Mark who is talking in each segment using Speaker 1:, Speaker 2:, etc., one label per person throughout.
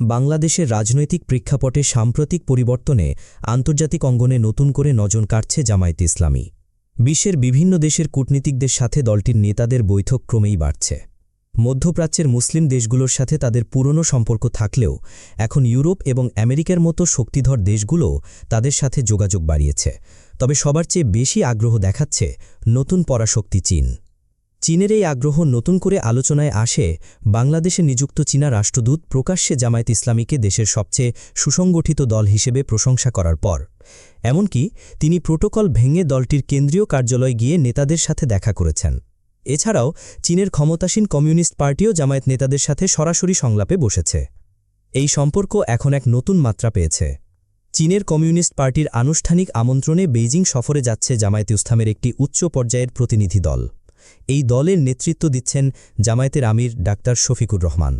Speaker 1: বাংলাদেশের রাজনৈতিক প্রেক্ষাপটে সাম্প্রতিক পরিবর্তনে আন্তর্জাতিক অঙ্গনে নতুন করে নজর কাটছে জামায়াতে ইসলামী। বিশ্বের বিভিন্ন দেশের কূটনীতিকদের সাথে দলটির নেতাদের বৈঠক ক্রমেই বাড়ছে। মধ্যপ্রাচ্যের মুসলিম দেশগুলোর সাথে তাদের পুরনো সম্পর্ক থাকলেও এখন ইউরোপ এবং আমেরিকার মতো শক্তিধর দেশগুলোও তাদের সাথে যোগাযোগ বাড়িয়েছে। তবে সবার চেয়ে বেশি আগ্রহ দেখাচ্ছে নতুন পরাশক্তি চীন। চীনের এই আগ্রহ নতুন করে আলোচনায় আসে, বাংলাদেশে নিযুক্ত চীনা রাষ্ট্রদূত প্রকাশ্যে জামায়াত ইসলামীকে দেশের সবচেয়ে সুসংগঠিত দল হিসেবে প্রশংসা করার পর। এমনকি তিনি প্রোটোকল ভেঙে দলটির কেন্দ্রীয় কার্যালয় গিয়ে নেতাদের সাথে দেখা করেছেন। এছাড়াও চীনের ক্ষমতাসীন কমিউনিস্ট পার্টিও জামায়াত নেতাদের সাথে সরাসরি সংলাপে বসেছে। এই সম্পর্ক এখন এক নতুন মাত্রা পেয়েছে। চীনের কমিউনিস্ট পার্টির আনুষ্ঠানিক আমন্ত্রণে বেইজিং সফরে যাচ্ছে জামায়াতে ইসলামের একটি উচ্চ পর্যায়ের প্রতিনিধি দল। এই দলের নেতৃত্ব দিচ্ছেন জামায়াতের আমির ডাক্তার শফিকুর রহমান।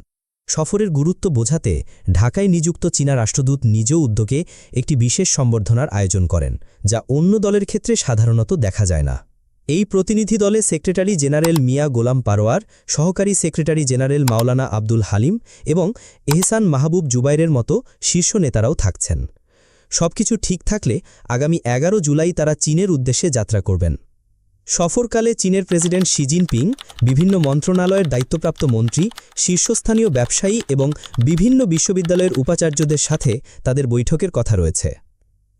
Speaker 1: সফরের গুরুত্ব বোঝাতে ঢাকায় নিযুক্ত চীনা রাষ্ট্রদূত নিজ উদ্যোগে একটি বিশেষ সম্বর্ধনার আয়োজন করেন, যা অন্য দলের ক্ষেত্রে সাধারণত দেখা যায় না। এই প্রতিনিধি দলে সেক্রেটারি জেনারেল মিয়া গোলাম পারোয়ার, সহকারী সেক্রেটারি জেনারেল মাওলানা আব্দুল হালিম এবং এহসান মাহবুব জুবাইরের মতো শীর্ষ নেতারাও থাকছেন। সবকিছু ঠিক থাকলে আগামী এগারো জুলাই তারা চীনের উদ্দেশ্যে যাত্রা করবেন। সফরকালে চীনের প্রেসিডেন্ট শি জিনপিং, বিভিন্ন মন্ত্রণালয়ের দায়িত্বপ্রাপ্ত মন্ত্রী, শীর্ষস্থানীয় ব্যবসায়ী এবং বিভিন্ন বিশ্ববিদ্যালয়ের উপাচার্যদের সাথে তাদের বৈঠকের কথা রয়েছে।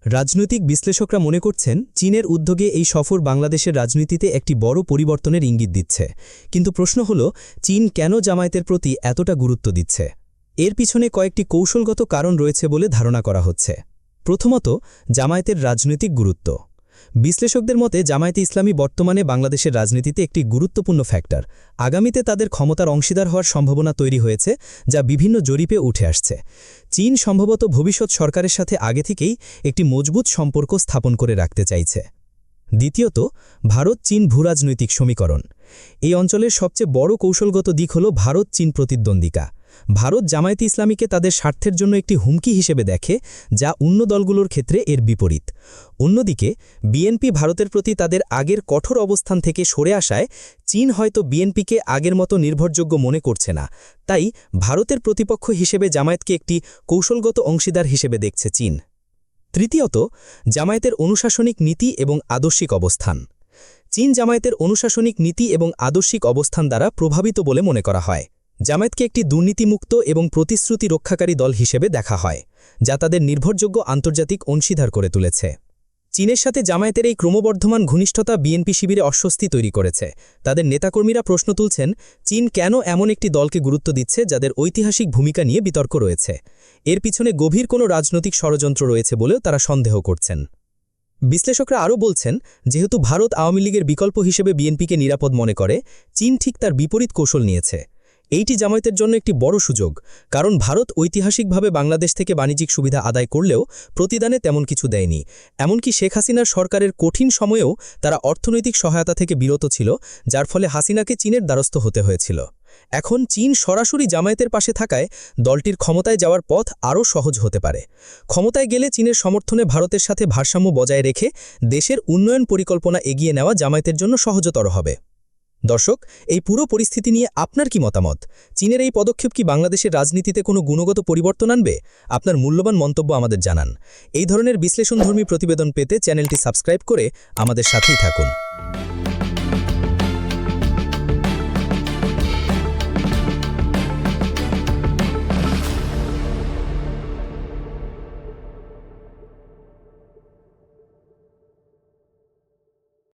Speaker 1: রাজনৈতিক বিশ্লেষকরা মনে করছেন, চীনের উদ্যোগে এই সফর বাংলাদেশের রাজনীতিতে একটি বড় পরিবর্তনের ইঙ্গিত দিচ্ছে। কিন্তু প্রশ্ন হল, চীন কেন জামায়াতের প্রতি এতটা গুরুত্ব দিচ্ছে? এর পিছনে কয়েকটি কৌশলগত কারণ রয়েছে বলে ধারণা করা হচ্ছে। প্রথমত, জামায়াতের রাজনৈতিক গুরুত্ব। বিশ্লেষকদের মতে, জামায়াতে ইসলামী বর্তমানে বাংলাদেশের রাজনীতিতে একটি গুরুত্বপূর্ণ ফ্যাক্টর। আগামীতে তাদের ক্ষমতার অংশীদার হওয়ার সম্ভাবনা তৈরি হয়েছে, যা বিভিন্ন জরিপে উঠে আসছে। চীন সম্ভবত ভবিষ্যৎ সরকারের সাথে আগে থেকেই একটি মজবুত সম্পর্ক স্থাপন করে রাখতে চাইছে। দ্বিতীয়ত, ভারত চীন ভূরাজনৈতিক সমীকরণ। এই অঞ্চলের সবচেয়ে বড় কৌশলগত দিক হল ভারত চীন প্রতিদ্বন্দ্বিকা ভারত জামায়াতে ইসলামীকে তাদের স্বার্থের জন্য একটি হুমকি হিসেবে দেখে, যা অন্য দলগুলোর ক্ষেত্রে এর বিপরীত। অন্যদিকে, বিএনপি ভারতের প্রতি তাদের আগের কঠোর অবস্থান থেকে সরে আসায়, চীন হয়তো বিএনপিকে আগের মতো নির্ভরযোগ্য মনে করছে না। তাই, ভারতের প্রতিপক্ষ হিসেবে জামায়াতকে একটি কৌশলগত অংশীদার হিসেবে দেখছে চীন। তৃতীয়ত, জামায়াতের অনুশাসনিক নীতি এবং আদর্শিক অবস্থান। চীন জামায়াতের অনুশাসনিক নীতি এবং আদর্শিক অবস্থান দ্বারা প্রভাবিত বলে মনে করা হয়। জামায়াতকে একটি দুর্নীতিমুক্ত এবং প্রতিশ্রুতি রক্ষাকারী দল হিসেবে দেখা হয়, যা তাদের নির্ভরযোগ্য আন্তর্জাতিক অংশীদার করে তুলেছে। চীনের সাথে জামায়াতের এই ক্রমবর্ধমান ঘনিষ্ঠতা বিএনপি শিবিরে অস্বস্তি তৈরি করেছে। তাদের নেতাকর্মীরা প্রশ্ন তুলছেন, চীন কেন এমন একটি দলকে গুরুত্ব দিচ্ছে যাদের ঐতিহাসিক ভূমিকা নিয়ে বিতর্ক রয়েছে? এর পিছনে গভীর কোনো রাজনৈতিক ষড়যন্ত্র রয়েছে বলেও তারা সন্দেহ করছেন। বিশ্লেষকরা আরও বলছেন, যেহেতু ভারত আওয়ামী লীগের বিকল্প হিসেবে বিএনপিকে নিরাপদ মনে করে, চীন ঠিক তার বিপরীত কৌশল নিয়েছে। এইটি জামায়াতের জন্য একটি বড় সুযোগ, কারণ ভারত ঐতিহাসিকভাবে বাংলাদেশ থেকে বাণিজ্যিক সুবিধা আদায় করলেও প্রতিদানে তেমন কিছু দেয়নি। এমনকি শেখ হাসিনার সরকারের কঠিন সময়েও তারা অর্থনৈতিক সহায়তা থেকে বিরত ছিল, যার ফলে হাসিনাকে চীনের দ্বারস্থ হতে হয়েছিল। এখন চীন সরাসরি জামায়াতের পাশে থাকায় দলটির ক্ষমতায় যাওয়ার পথ আরও সহজ হতে পারে। ক্ষমতায় গেলে চীনের সমর্থনে ভারতের সাথে ভারসাম্য বজায় রেখে দেশের উন্নয়ন পরিকল্পনা এগিয়ে নেওয়া জামায়াতের জন্য সহজতর হবে। দর্শক, এই পুরো পরিস্থিতি নিয়ে আপনার কি মতামত? চীনের এই পদক্ষেপ কি বাংলাদেশের রাজনীতিতে কোনো গুণগত পরিবর্তন আনবে? আপনার মূল্যবান মন্তব্য আমাদের জানান। এই ধরনের বিশ্লেষণধর্মী প্রতিবেদন পেতে চ্যানেলটি সাবস্ক্রাইব করে আমাদের সাথেই থাকুন।